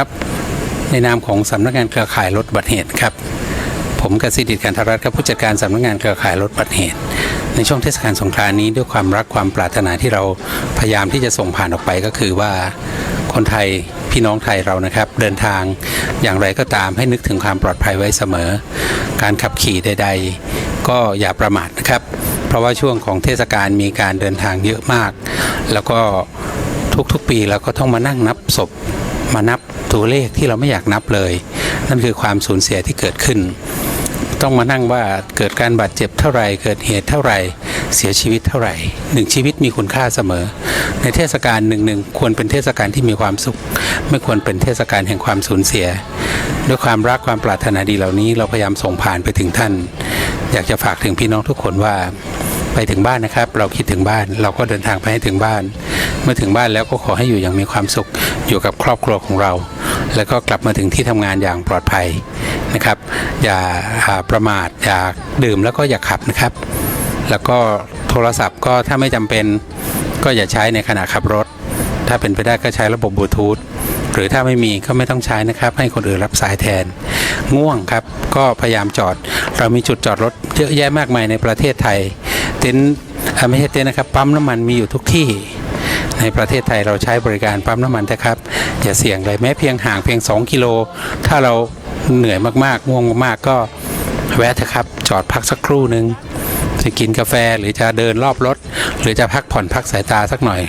ครับ ในนามของสำนักงานเครือข่ายลดบัติเหตุครับ ผมกสิทธิ์กันทรัตน์ครับผู้จัดการสำนักงานเครือข่ายลดบัติเหตุ ในช่วงเทศกาลสงกรานต์นี้ด้วยความรักความปรารถนาที่เราพยายามที่จะส่งผ่านออกไปก็คือว่าคนไทยพี่น้องไทยเรานะครับ เดินทางอย่างไรก็ตามให้นึกถึงความปลอดภัยไว้เสมอ การขับขี่ใด ๆ ก็อย่าประมาทนะครับ เพราะว่าช่วงของเทศกาลมีการเดินทางเยอะมาก แล้วก็ทุกๆปีเราก็ต้องมานั่งนับศพ มานับตัวเลขที่เราไม่อยากนับเลย นั่นคือความสูญเสียที่เกิดขึ้น ต้องมานั่งว่าเกิดการบาดเจ็บเท่าไหร่ เกิดเหตุเท่าไหร่ เสียชีวิตเท่าไหร่หนึ่งชีวิตมีคุณค่าเสมอ ในเทศกาลหนึ่งหนึ่งควรเป็นเทศกาลที่มีความสุข ไม่ควรเป็นเทศกาลแห่งความสูญเสีย ด้วยความรักความปรารถนาดีเหล่านี้เราพยายามส่งผ่านไปถึงท่าน อยากจะฝากถึงพี่น้องทุกคนว่า ไปถึงบ้านนะครับ เราคิดถึงบ้าน เราก็เดินทางไปให้ถึงบ้าน เมื่อถึงบ้านแล้วก็ขอให้อยู่อย่างมีความสุขอยู่กับครอบครัวของเรา แล้วก็กลับมาถึงที่ทำงานอย่างปลอดภัยนะครับ อย่าประมาทอย่าดื่มแล้วก็อย่าขับนะครับ แล้วก็โทรศัพท์ก็ถ้าไม่จำเป็นก็อย่าใช้ในขณะขับรถ ถ้าเป็นไปได้ก็ใช้ระบบบลูทูธหรือถ้าไม่มีก็ไม่ต้องใช้นะครับ ให้คนอื่นรับสายแทน ง่วงครับ ก็พยายามจอด เรามีจุดจอดรถเยอะแยะมากมายในประเทศไทย เต็นท์อ่าไม่ใช่เต็นท์นะครับปั๊มน้ำมันมีอยู่ทุกที่ ในประเทศไทยเราใช้บริการปั๊มน้ำมันนะครับอย่าเสี่ยงเลยแม้เพียงห่างเพียง 2 กิโล ถ้าเราเหนื่อยมากๆง่วงมากๆก็แวะเถอะครับ จอดพักสักครู่หนึ่งจะกินกาแฟหรือจะเดินรอบรถ หรือจะพักผ่อนพักสายตาสักหน่อย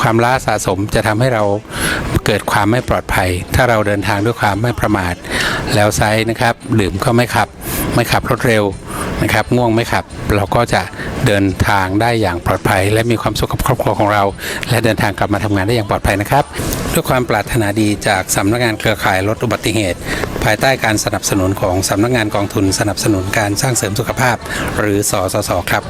ความล้าสะสมจะทำให้เราเกิดความไม่ปลอดภัย ถ้าเราเดินทางด้วยความไม่ประมาท แล้วไซส์นะครับดื่มก็ไม่ขับ ไม่ขับรถเร็วนะครับง่วงไม่ขับเราก็จะเดินทางได้อย่างปลอดภัย และมีความสุขกับครอบครัวของเรา และเดินทางกลับมาทำงานได้อย่างปลอดภัยนะครับด้วยความปรารถนาดีจากสำนักงานเครือข่ายลดอุบัติเหตุ ภายใต้การสนับสนุนของสำนักงานกองทุนสนับสนุนการสร้างเสริมสุขภาพ หรือสสสครับ